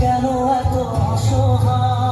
কেন এত অসহায়?